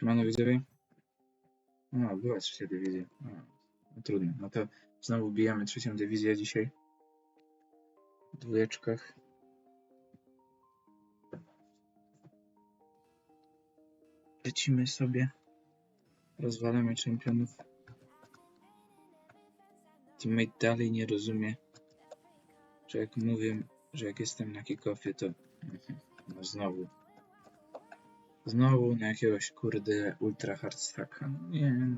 Siemano widzowie. A, była trzecia dywizja. A, no trudno. No to znowu bijamy trzecią dywizję dzisiaj. W dwójeczkach. Lecimy sobie. Rozwalamy czempionów. Teammate dalej nie rozumie, że jak mówię, że jak jestem na kickoffie, to no znowu. Znowu na jakiegoś kurde ultra hard stacka. No Nie.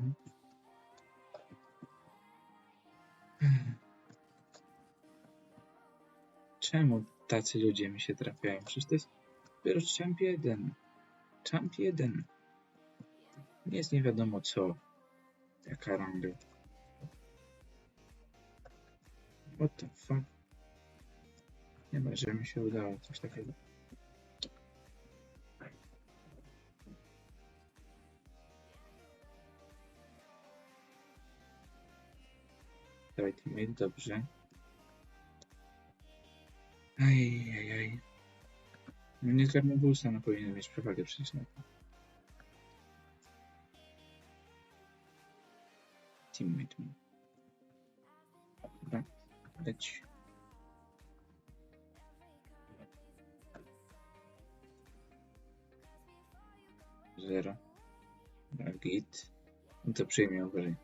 Czemu tacy ludzie mi się trafiają? Przecież to jest dopiero champ 1. Champ 1. Nie jest nie wiadomo co. Jaka ranga. What the fuck? Ma, że mi się udało coś takiego. Dobrze. Aj, aj, aj. No nie zgarnął boosta, no powinien mieć przewagę przecież na to. Teammate mu. Dobra, leć. Zero. Dobra, git. No to przyjmie uważaj.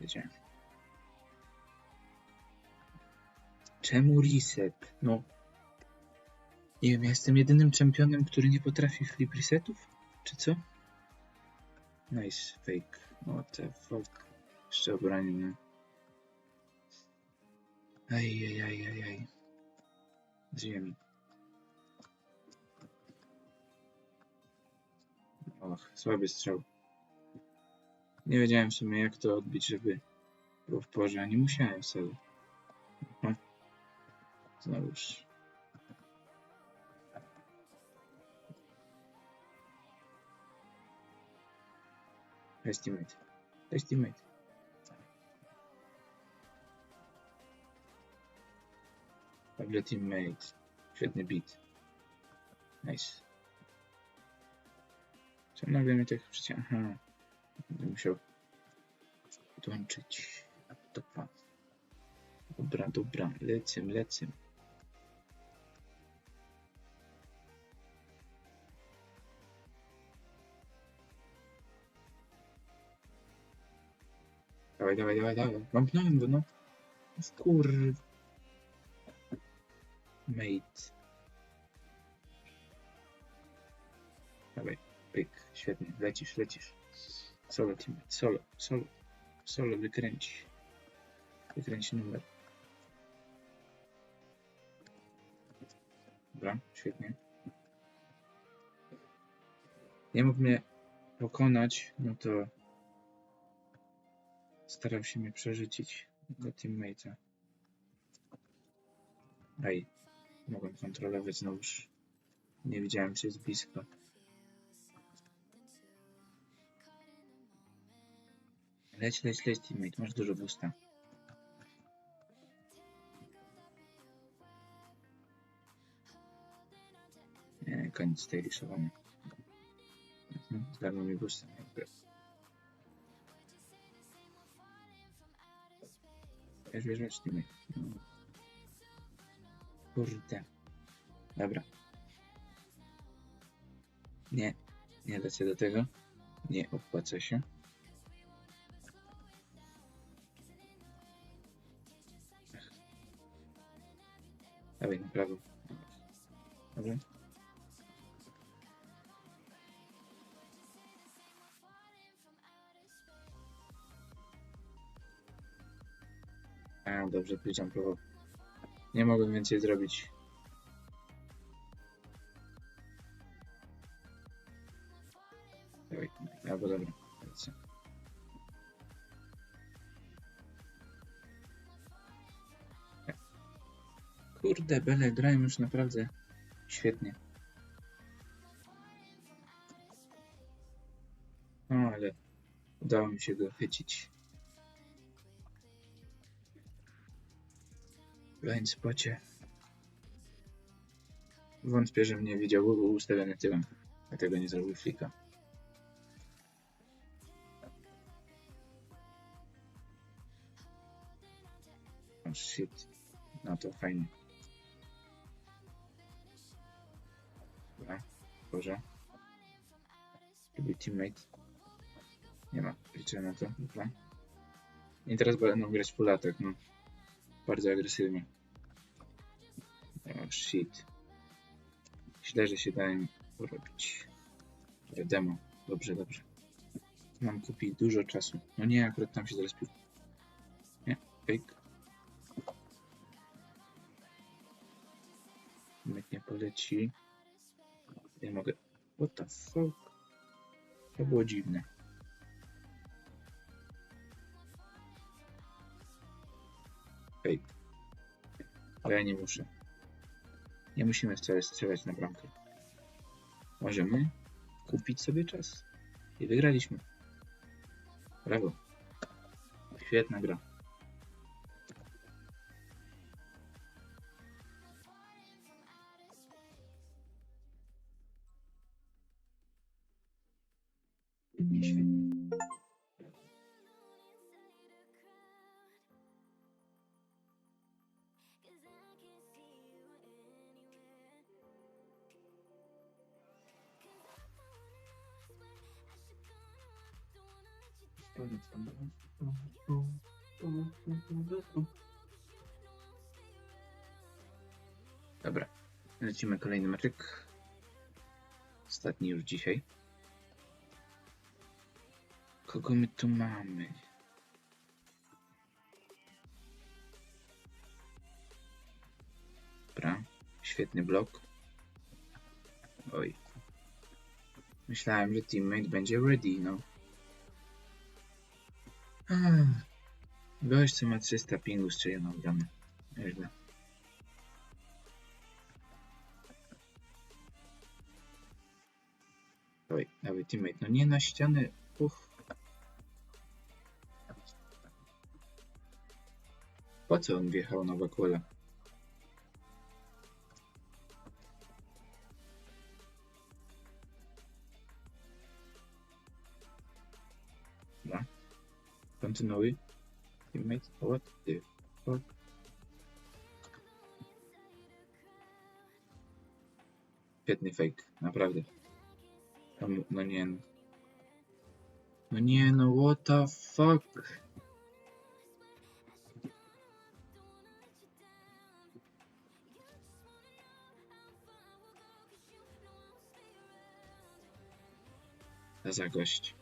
Wiedziałem. Czemu reset? No. Nie wiem, ja jestem jedynym czempionem, który nie potrafi flip resetów? Czy co? Nice, fake. What the fuck. Jeszcze obranił mnie. Aj, aj, aj, aj, aj. Z ziemi. Och, słaby strzał. Nie wiedziałem w sumie jak to odbić, żeby było w porze, a nie musiałem wcale. Znowuż. Cześć teammate. Cześć teammate. Świetny beat. Nice. Co nagle mnie tak przecież... Aha. Będę musiał podłączyć laptopa. Dobra, dobra. Lecę, lecę. Dawaj, dawaj, dawaj, dawaj. Mam go, no. Skur... Mate. Dawaj, pyk. Świetnie. Lecisz, lecisz. Solo team, solo, solo. Solo wykręci. Wykręci numer. Dobra, świetnie. Nie mógł mnie pokonać, no to starał się mnie przerzucić do teammate'a. Aj, mogłem kontrolować znowuż. Nie widziałem, czy jest blisko. Leć, leć, leć, teammate, masz dużo boosta. Nie, koniec tej rysowania. Mhm, Zdarło mi boosta. jakby. Wiesz, wiesz, teammate. No. Kurde. Dobra. Nie, nie lecę do tego. Nie opłaca się. Dawaj na prawo. Dobra. A, dobrze, jumpował. Nie mogłem więcej zrobić. Dawaj, albo dobra. Kurde, Bele, grają już naprawdę świetnie. No, ale udało mi się go chycić. blind spocie. Wątpię, że mnie widział, bo był ustawiony tyłem. Dlatego nie zrobił flika. Oh shit. No to fajnie. Dobra, Boże. Gdyby teammate. Nie ma, liczę na to. Dobra. I teraz będą grać w pulatek, no. Bardzo agresywnie. Shit. Źle, że się dałem urobić. Demo. Dobrze, dobrze. Mam kupić dużo czasu. No nie, akurat tam się zaraz pił. Nie, fake. Myk nie poleci. Nie mogę. What the fuck? To było dziwne. Fake. Ale ja nie muszę. Nie musimy wcale strzelać na bramkę. Możemy kupić sobie czas. I wygraliśmy. Brawo. Świetna gra. Dobra, lecimy kolejny meczek. Ostatni już dzisiaj. Kogo my tu mamy? Dobra, świetny blok. Oj. Myślałem, że teammate będzie ready, no. Ach, Gość, co ma 300 pingu strzeloną bramę. Nieźle. Oj, dawaj teammate, no nie na ścianę. Uff. Po co on wjechał na Wakwala? Kontynuuj. Teammate, what the fuck? Świetny fake, naprawdę. No, no nie no. No nie no, what the fuck? Co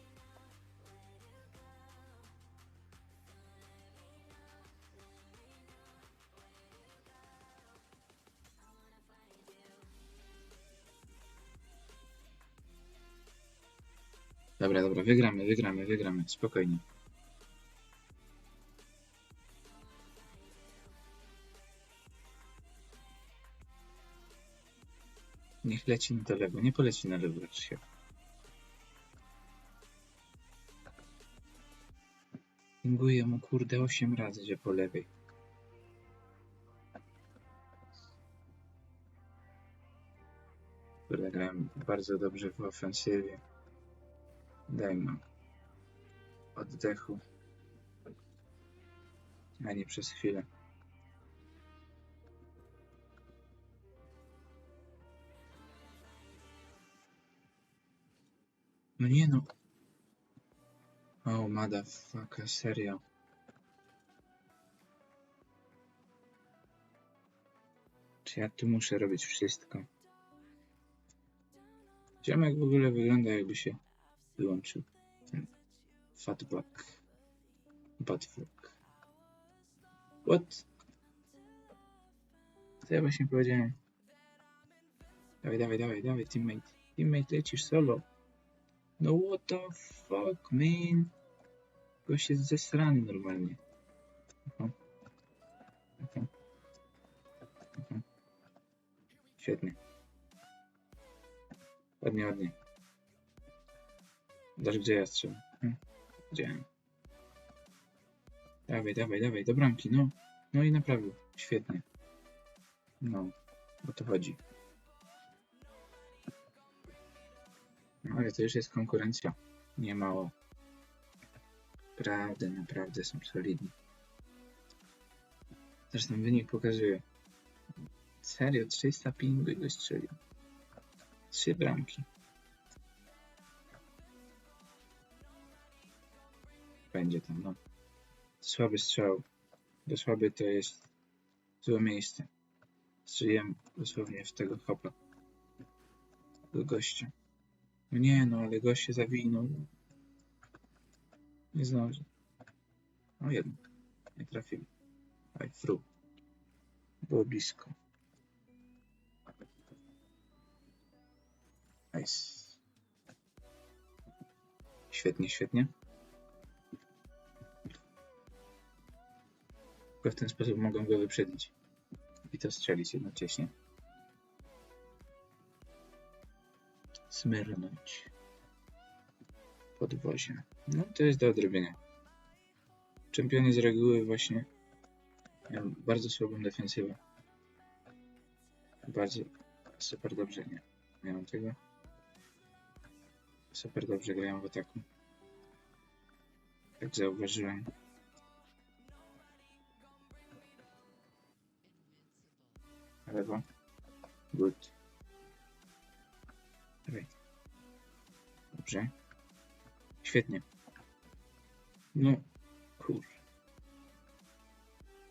Dobra, dobra, wygramy, wygramy, wygramy, spokojnie. Niech leci to lewo, nie poleci na lewo raczej. Pinguję mu kurde 8 razy, że po lewej. Kurde, bardzo dobrze w ofensywie. Dajmy oddechu. A nie przez chwilę. No nie no. O, motherfucker, serio. Czy ja tu muszę robić wszystko? Ziomek w ogóle wygląda jakby się wyłączył. Ten fatback. Buttfuck. What? Co ja właśnie powiedziałem? Dawaj, dawaj, dawaj, dawaj, teammate. Teammate, lecisz solo. No what the fuck, man? Gość jest zesrany normalnie. Aha. Aha. Aha. Świetnie. Ładnie, ładnie. Dasz gdzie ja strzelam? Hm, Widziałem. Dawaj, dawaj, dawaj, do bramki, no. No i naprawdę, świetnie. No, o to chodzi. No ale to już jest konkurencja. Nie mało. Naprawdę, naprawdę są solidni. Zresztą wynik pokazuje. Serio, 300 pingu i strzelił. Trzy bramki. Będzie tam, no. Słaby strzał. Bo słaby to jest złe miejsce. Strzeliłem dosłownie w tego chopa. Do gościa. No nie, no ale gość się zawinął. Nie zdąży. O jednak. Nie trafił. Aj, fru. Było blisko. Nice. Świetnie, świetnie. Tylko w ten sposób mogą go wyprzedzić. I to strzelić jednocześnie. Smyrnąć. Podwozie. No to jest do odrobienia. Czempiony z reguły właśnie mają bardzo słabą defensywę. Bardzo super dobrze nie mają tego. Super dobrze grają w ataku. Jak zauważyłem. Lewo. Good. Dawaj. Dobrze. Świetnie. No, kur.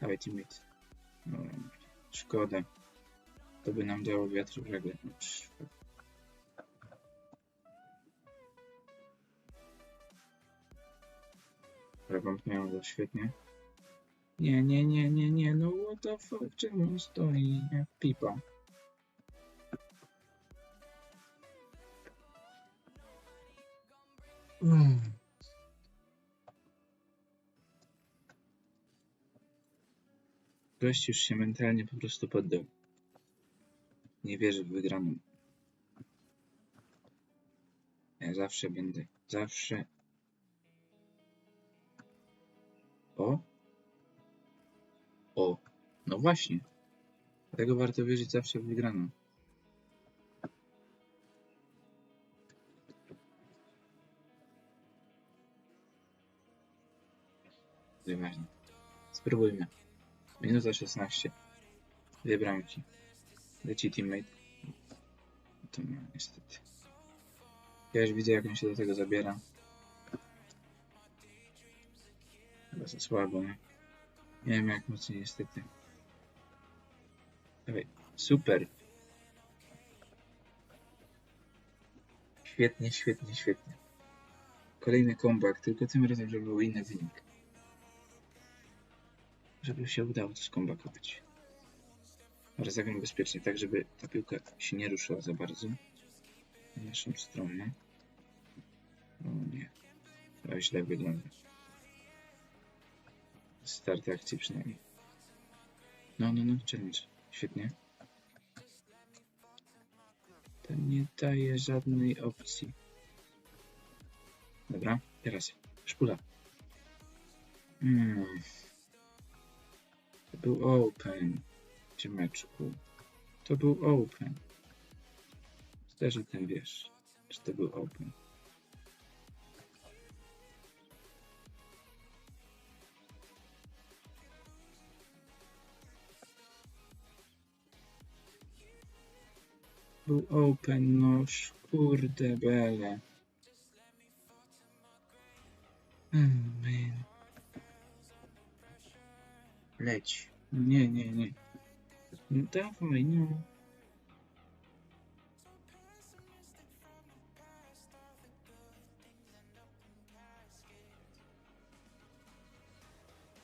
Dawaj teammate. No, szkoda. To by nam dało wiatr w żagle. Rewampnęło go świetnie. Nie, nie, nie, nie, nie, no what the fuck, czemu on stoi jak pipa? Mm. Gość już się mentalnie po prostu poddał. Nie wierzy w wygraną. Ja zawsze będę, zawsze... O! No właśnie. Dlatego warto wierzyć zawsze w wygraną. Nieważne. Spróbujmy. Minuta 16. Dwie bramki. Leci teammate. To nie, niestety. Ja już widzę, jak on się do tego zabiera. Chyba za słabo, nie? Nie wiem, jak mocniej, niestety. Super. Świetnie, świetnie, świetnie. Kolejny comeback, tylko tym razem, żeby był inny wynik. Żeby się udało to skombakować. Teraz zagram bezpiecznie, tak żeby ta piłka się nie ruszyła za bardzo. W naszą stronę. O nie. To źle wygląda. Start akcji przynajmniej. No, no, no, challenge. Świetnie. To nie daje żadnej opcji. Dobra, teraz. Szpula. Hmm. To był open. Ciemeczku. To był open. Też o tym wiesz, że to był open. Był open, no kurde bele. Oh. Leć. Nie, nie, nie. No dawaj, no.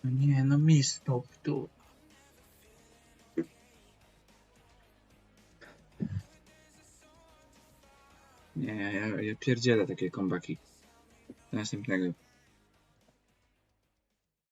No nie, no mi stop tu. Nie, ja, ja pierdzielę takie kombaki. Do następnego.